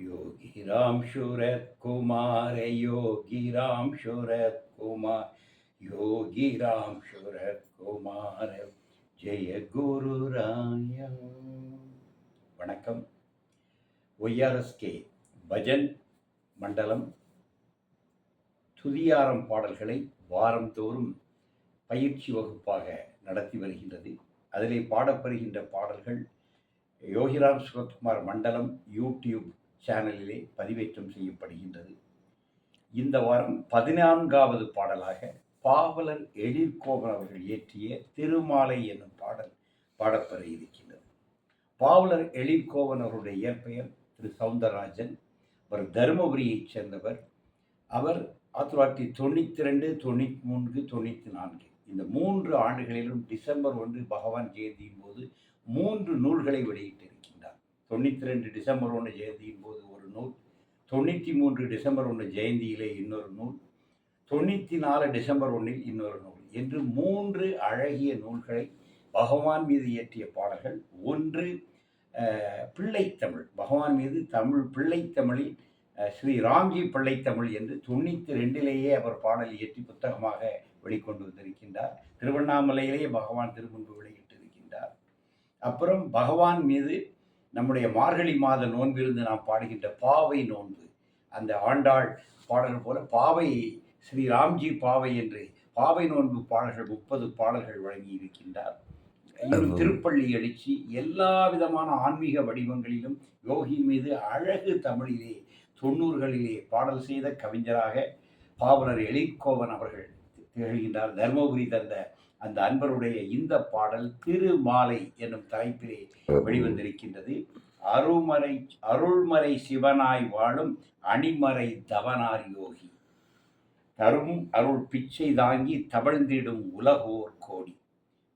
योगी राम शूरत कुमार योगी राम शूरत कुमार योगी राम शूरत कुमार ஜெய குரு ராயா வணக்கம் ஒய்ஆர்எஸ்கே பஜன் மண்டலம் துதியாரம் பாடல்களை வாரந்தோறும் பயிற்சி வகுப்பாக நடத்தி வருகின்றது அதிலே பாடப்பெறுகின்ற பாடல்கள் யோகிராம் சுரத்குமார் மண்டலம் யூடியூப் சேனலிலே பதிவேற்றம் செய்யப்படுகின்றது. இந்த வாரம் பதினான்காவது பாடலாக பாவலர் எழிற்கோவன் அவர்கள் இயற்றிய திருமாலை என்னும் பாடல் பாடப்பெற இருக்கின்றது. பாவலர் எழிற்கோவன் அவருடைய இயற்பெயர் திரு சவுந்தரராஜன் அவர் தருமபுரியைச் சேர்ந்தவர். அவர் ஆயிரத்தி தொள்ளாயிரத்தி தொண்ணூற்றி ரெண்டு தொண்ணூற்றி மூன்று தொண்ணூற்றி நான்கு இந்த மூன்று ஆண்டுகளிலும் டிசம்பர் ஒன்று பகவான் ஜெயந்தியின் போது மூன்று நூல்களை வெளியிட்டிருக்கிறார். தொண்ணூற்றி ரெண்டு டிசம்பர் ஒன்று ஜெயந்தியின் போது ஒரு நூல் தொண்ணூற்றி மூன்று டிசம்பர் ஒன்று ஜெயந்தியிலே இன்னொரு நூல் தொண்ணூற்றி நாலு டிசம்பர் ஒன்றில் இன்னொரு நூல் என்று மூன்று அழகிய நூல்களை பகவான் மீது இயற்றிய பாடல்கள். ஒன்று பிள்ளைத்தமிழ். பகவான் மீது தமிழ் பிள்ளைத்தமிழில் ஸ்ரீ ராம்ஜி பிள்ளைத்தமிழ் என்று தொண்ணூற்றி ரெண்டிலேயே அவர் பாடல் இயற்றி புத்தகமாக வெளிக்கொண்டு வந்திருக்கின்றார். திருவண்ணாமலையிலேயே பகவான் திருமுன்பு வெளியிட்டிருக்கின்றார். அப்புறம் பகவான் மீது நம்முடைய மார்கழி மாத நோன்பிருந்து நாம் பாடுகின்ற பாவை நோன்பு. அந்த ஆண்டாள் பாடல் போல பாவை ஸ்ரீ ராம்ஜி பாவை என்று பாவை நோன்பு பாடல்கள் முப்பது பாடல்கள் வழங்கி இருக்கின்றார் திருப்பள்ளி எழுச்சி எல்லா விதமான ஆன்மீக வடிவங்களிலும் யோகி மீது அழகு தமிழிலே தொண்ணூறுகளிலே பாடல் செய்த கவிஞராக பாவலர் எழிற்கோவன் அவர்கள் திகழ்கின்றார் தர்மபுரி தந்த அந்த அன்பருடைய இந்த பாடல் திருமாலை என்னும் தலைப்பிலே வெளிவந்திருக்கின்றது. அருள்மறை அருள்மறை சிவனாய் வாழும் அணிமறை தவனார் யோகி. தரும் அருள் பிச்சை தாங்கி தவழ்ந்திடும் உலகோர் கோடி.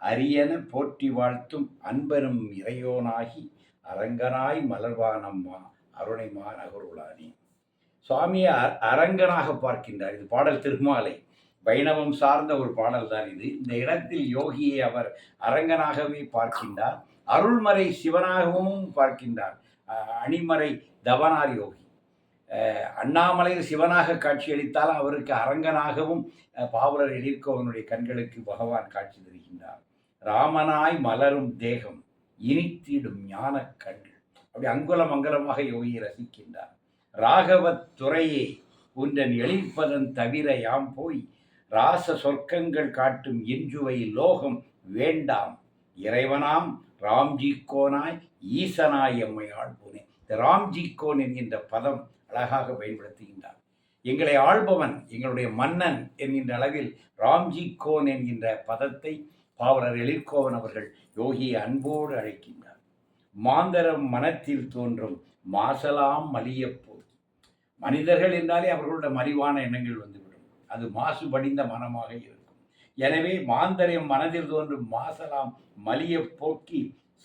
அரியன போற்றி வாழ்த்தும் அன்பரும் இறையோனாகி அரங்கனாய் மலர்வானம்மா அருணைமா நகருளானே. சுவாமியை அ- அரங்கனாக பார்க்கின்றார். இது பாடல் திருமாலை. வைணவம் சார்ந்த ஒரு பாடல் தான் இது. இந்த இடத்தில் யோகியை அவர் அரங்கனாகவே பார்க்கின்றார். அருள்மறை சிவனாகவும் பார்க்கின்றார். அணிமறை தவனார் யோகி. அண்ணாமலை அண்ணாமலையில் சிவனாக காட்சியளித்தால் அவருக்கு அரங்கனாகவும் பாவலர் எழிற்கோவனுடைய கண்களுக்கு பகவான் காட்சி தருகின்றார். ராமனாய் மலரும் தேகம் இனித்திடும் ஞான கண்கள். அப்படி அங்குலம் அங்கலமாக யோகியை ரசிக்கின்றார். ராகவத் துறையே உன்றன் எழிற்பதன் தவிர யாம் போய் ராச சொர்க்கங்கள் காட்டும் இன்றுவை லோகம் வேண்டாம். இறைவனாம் ராம்ஜி கோனாய் ஈசனாய் எம்மை ஆள்போனே இந்த ராம்ஜி கோன் என்கின்ற பதம் அழகாக பயன்படுத்துகின்றார். எங்களை ஆள்பவன் எங்களுடைய மன்னன் என்கின்ற அளவில் ராம்ஜி கோன் என்கின்ற பதத்தை பாவலர் எழிற்கோவன் அவர்கள் யோகியை அன்போடு அழைக்கின்றார். மாந்தரம் மனத்தில் தோன்றும் மாசலாம் மலியப்போது மனிதர்கள் என்றாலே அவர்களுடைய மலிவான எண்ணங்கள் வந்து அது மாசுபடிந்த மனமாக இருக்கும். எனவே மாந்தரையும் மனதில் தோன்றும் மாசலாம் மலிய போக்கி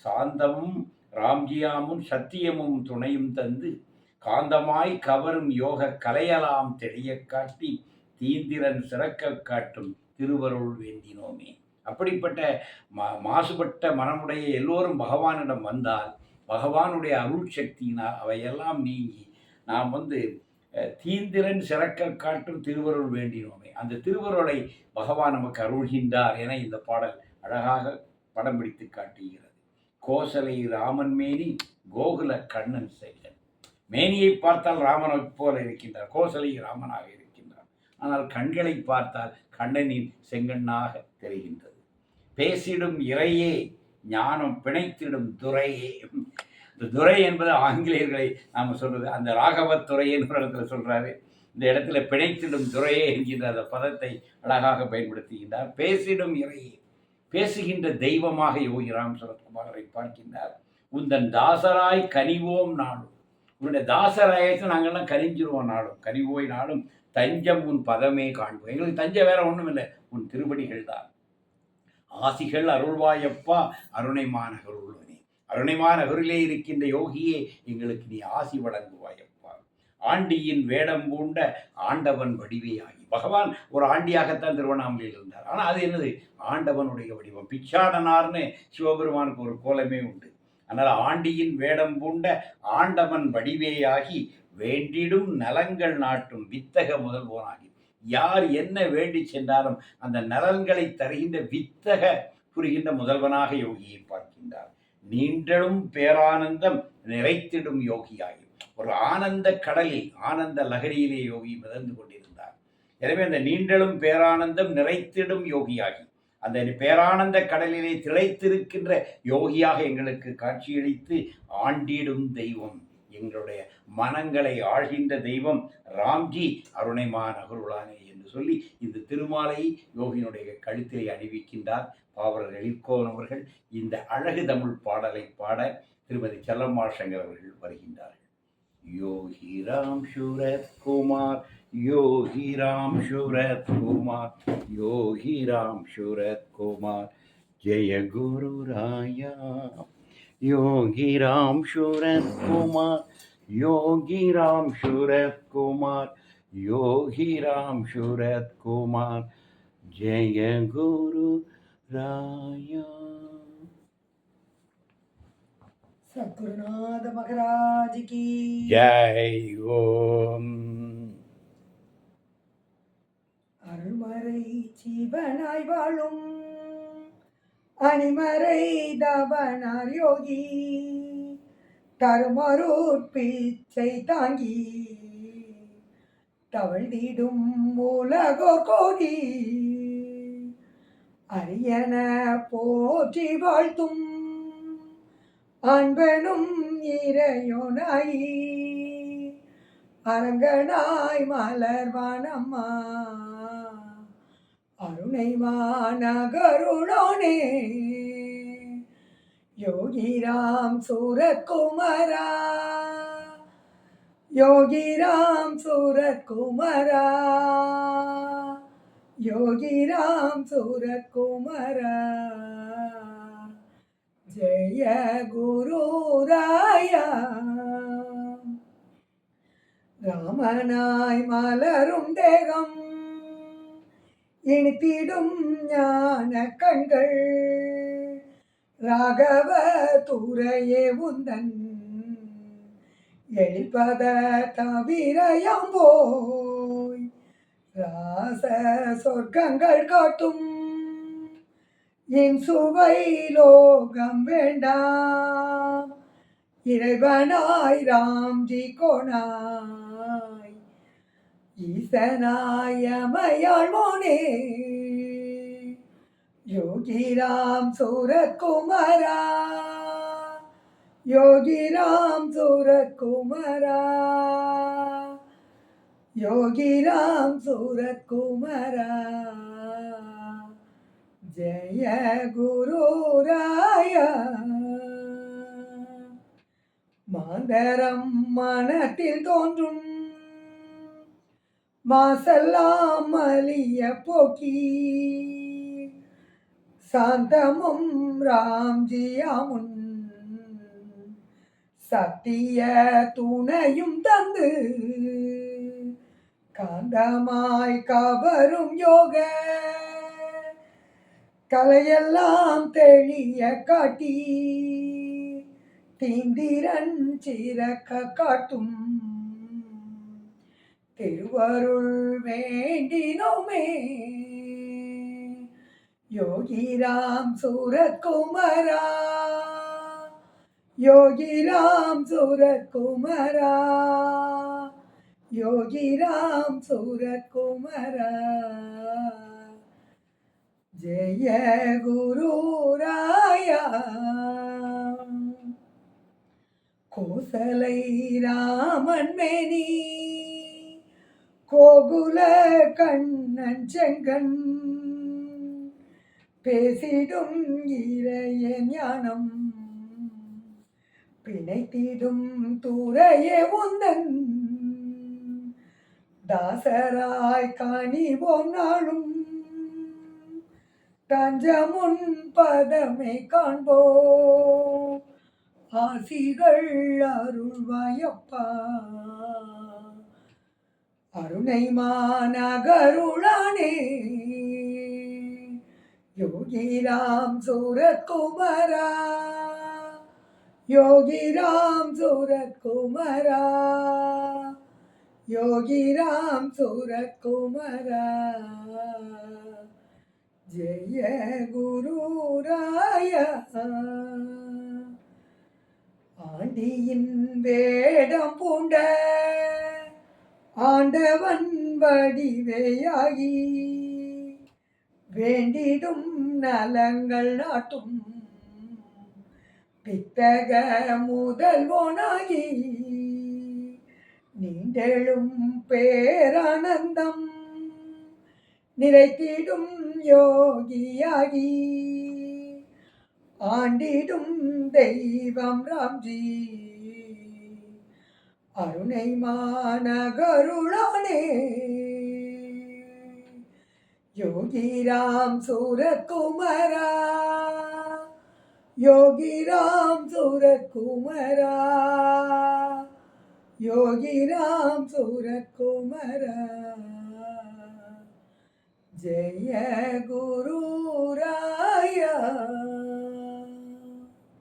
சாந்தமும் ராம்ஜியாமும் சத்தியமும் துணையும் தந்து காந்தமாய் கவரும் யோக கலையலாம் தெளியக் காட்டி தீந்திரன் சிறக்க காட்டும் திருவருள் வேண்டினோமே. அப்படிப்பட்ட மா மாசுபட்ட மனமுடைய எல்லோரும் பகவானிடம் வந்தால் பகவானுடைய அருள் சக்தியினால் அவையெல்லாம் நீங்கி நாம் வந்து தீந்திரன் சிறக்க காட்டும் திருவருள் வேண்டினோமே. அந்த திருவருளை பகவான் நமக்கு அருள்கின்றார் என இந்த பாடல் அழகாக படம் பிடித்து காட்டுகிறது. கோசலை ராமன் மேனி கோகுல கண்ணன் செயலன் மேனியை பார்த்தால் ராமனை போல இருக்கின்றார் கோசலை ராமனாக இருக்கின்றார். ஆனால் கண்களை பார்த்தால் கண்ணனின் செங்கண்ணாக தெரிகின்றது. பேசிடும் இறையே ஞானம் பிணைத்திடும் துறையே. இந்த துரை என்பது ஆங்கிலேயர்களை நாம் சொல்றது. அந்த ராகவத்துறைன்னு ஒரு இடத்துல சொல்றாரு. இந்த இடத்துல பிணைத்திடும் துறையே என்கின்ற அந்த பதத்தை அழகாக பயன்படுத்துகின்றார். பேசிடும் இறையே பேசுகின்ற தெய்வமாக யோகி ராம் சரத்குமாரை பார்க்கின்றார். உந்தன் தாசராய் கனிவோம் நாடும். உன்னுடைய தாசராயத்தை நாங்கள்லாம் கனிஞ்சிருவோம் நாடும். கனிவோய் நாடும். தஞ்சம் உன் பதமே காண்போம். எங்களுக்கு தஞ்சம் வேற ஒன்றும் இல்லை. உன் திருவடிகள் தான். ஆசிகள் அருள்வாயப்பா. அருணை நகருள்வனே அருணைமா நகரிலே இருக்கின்ற யோகியே எங்களுக்கு நீ ஆசி வழங்குவாயப்பா. ஆண்டியின் வேடம் பூண்ட ஆண்டவன் வடிவேயாகி. பகவான் ஒரு ஆண்டியாகத்தான் திருவண்ணாமலையில் இருந்தார். ஆனால் அது என்னது? ஆண்டவனுடைய வடிவம். பிச்சாடனார்னு சிவபெருமானுக்கு ஒரு கோலமே உண்டு. அதனால் ஆண்டியின் வேடம் பூண்ட ஆண்டவன் வடிவேயாகி வேண்டிடும் நலங்கள் நாட்டும் வித்தக முதல்வோனாகி. யார் என்ன வேண்டி சென்றாலும் அந்த நலன்களை தருகின்ற வித்தக புரிகின்ற முதல்வனாக யோகியை பார்க்கின்றார். நீண்டலும் பேரானந்தம் நிறைத்திடும் யோகியாகி ஒரு ஆனந்த கடலில் ஆனந்த லகரியிலே யோகி மிதந்து கொண்டிருந்தார். எனவே அந்த நீண்டலும் பேரானந்தம் நிறைத்திடும் யோகியாகி அந்த பேரானந்த கடலிலே திளைத்திருக்கின்ற யோகியாக எங்களுக்கு காட்சியளித்து ஆண்டிடும் தெய்வம் எங்களுடைய மனங்களை ஆழ்கின்ற தெய்வம் ராம்ஜி அருணைமா நகருளானே என்று சொல்லி இந்த திருமாலை யோகியினுடைய கழுத்திலே அணிவிக்கின்றார். பாவலர் எழிற்கோவன் அவர்கள் இந்த அழகு தமிழ் பாடலை பாட திருமதி செல்லம்மாசங்கர் அவர்கள் வருகின்றார்கள். யோகி ராம் சுரத் குமார் யோகி ராம் சுரத் குமார் யோகி ராம் சுரத் குமார் ஜெய குரு ராயா. யோகி ராம் சுரத் குமார் யோகி ராம் சுரத் குமார் யோகி ராம் சுரத் குமார். ஜெய குரு ராயா சத்குருநாத மகராஜ் கி. ஜெய் ஓம். அருள்மறை சிவனாய் வாழும். அணிமறை தவனார் யோகி. தருமருட் பிச்சை தாங்கி. தவழ்ந்திடும் உலகோ கோடி. அரியன போற்றி வாழ்த்தும் அன்பனும் இறையோனாய். அரங்கனாய் மலர்வானம்மா அருணைமானகருணோனே யோகிராம் சூரத்குமரா. யோகிராம் சூரத்குமரா. யோகிராம் சூரகுமரா ஜெய குருராயா. ராமனாய் மலரும் தேகம். இனித்திடும் ஞான கண்கள். ராகவ தூரையே உந்தன். எழில்பத தவிரயம் போய் ராச சொர்க்கங்கள் காட்டும் என் சுவை லோகம் வேண்டாம் இறைவனாய் ராம்ஜி கோணாய் ஈசனாயமையாள் மோனே. யோகிராம் சூரத்குமரா யோகிராம் சூரத்குமரா. யோகிராம் சூரத்குமரா. ஜெய குருராய. மாந்தரம் மனத்தில் தோன்றும். மாசெல்லாம் அலிய போக்கி. சாந்தமும் ராம்ஜியாமுன். சத்திய துணையும் தந்து காந்தமாய் கவரும் யோக. கலையெல்லாம் தெளிய காட்டி தீந்திரன் சிறக்க காட்டும். திருவருள் வேண்டினோமே. யோகிராம் சூரத்குமரா. யோகிராம் சூரத்குமரா யோகிராம் சூரத்குமரா ஜெய குருராயா கோசலை ராமன் மேனி கோகுல கண்ணன் செங்கன் பேசிடும் இறைய ஞானம் பிணை பிணைத்திடும் தூரையே உந்தன். தாசராய் காணிவோம் நாளும். தஞ்சமுன் பதமே காண்போ ஆசிகள் அருள்வாயப்பா. அருணை மாநகருளானே. யோகிராம் சூரத்குமரா. யோகி ராம் சூரத் குமரா யோகி ராம் சூரத் குமரா ஜெய குரு ஆண்டியின் வேடம் பூண்ட ஆண்டவன் வடிவேயாகி. வேண்டிடும் நலங்கள் நாட்டும் பித்தக முதல்வோனாகி நீண்டெழும் பேரானந்தம் நிறைத்திடும் யோகியாகி ஆண்டிடும் தெய்வம் ராம்ஜி அருணை மாநகருளானே யோகி ராம் சூரத் குமரா யோகி ராம் சூரத் குமரா யோகி ராம் சூரத் குமரா ஜெய குரு